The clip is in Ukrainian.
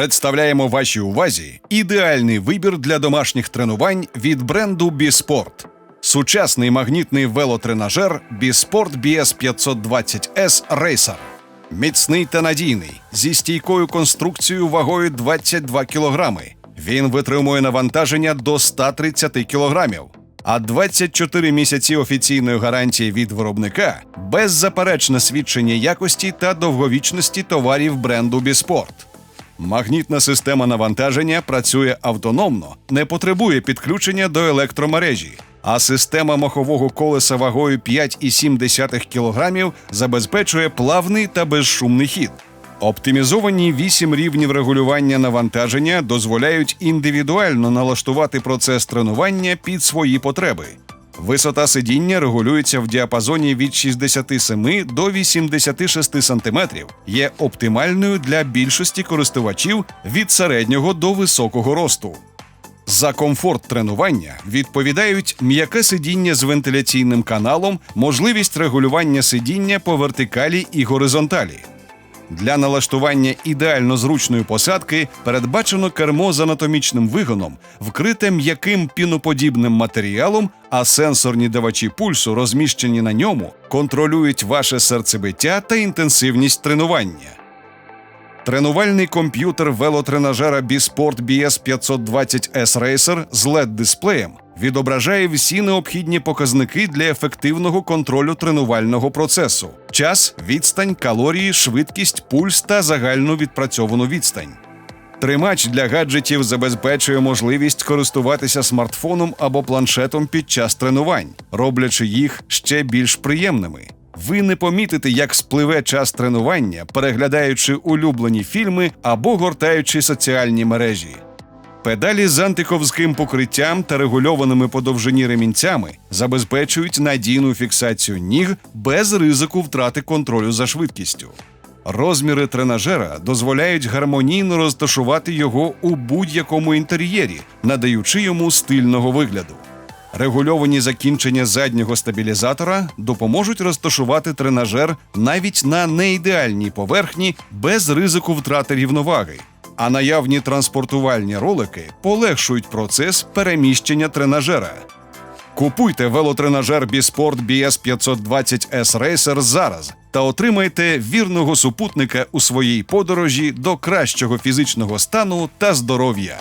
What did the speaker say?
Представляємо вашій увазі ідеальний вибір для домашніх тренувань від бренду Біспорт. Сучасний магнітний велотренажер Біспорт BS 520S Racer. Міцний та надійний зі стійкою конструкцією вагою 22 кг. Він витримує навантаження до 130 кг. А 24 місяці офіційної гарантії від виробника беззаперечне свідчення якості та довговічності товарів бренду Біспорт. Магнітна система навантаження працює автономно, не потребує підключення до електромережі, а система махового колеса вагою 5,7 кг забезпечує плавний та безшумний хід. Оптимізовані 8 рівнів регулювання навантаження дозволяють індивідуально налаштувати процес тренування під свої потреби. Висота сидіння регулюється в діапазоні від 67 до 86 см, є оптимальною для більшості користувачів від середнього до високого росту. За комфорт тренування відповідають м'яке сидіння з вентиляційним каналом, можливість регулювання сидіння по вертикалі і горизонталі. Для налаштування ідеально зручної посадки передбачено кермо з анатомічним вигоном, вкрите м'яким піноподібним матеріалом, а сенсорні давачі пульсу, розміщені на ньому, контролюють ваше серцебиття та інтенсивність тренування. Тренувальний комп'ютер велотренажера Bisport BS 520 S Racer з LED-дисплеєм відображає всі необхідні показники для ефективного контролю тренувального процесу: час, відстань, калорії, швидкість, пульс та загальну відпрацьовану відстань. Тримач для гаджетів забезпечує можливість користуватися смартфоном або планшетом під час тренувань, роблячи їх ще більш приємними. Ви не помітите, як спливе час тренування, переглядаючи улюблені фільми або гортаючи соціальні мережі. Педалі з антиковським покриттям та регульованими по довжині ремінцями забезпечують надійну фіксацію ніг без ризику втрати контролю за швидкістю. Розміри тренажера дозволяють гармонійно розташувати його у будь-якому інтер'єрі, надаючи йому стильного вигляду. Регульовані закінчення заднього стабілізатора допоможуть розташувати тренажер навіть на неідеальній поверхні без ризику втрати рівноваги. А наявні транспортувальні ролики полегшують процес переміщення тренажера. Купуйте велотренажер Біспорт BS 520 S Racer зараз та отримайте вірного супутника у своїй подорожі до кращого фізичного стану та здоров'я.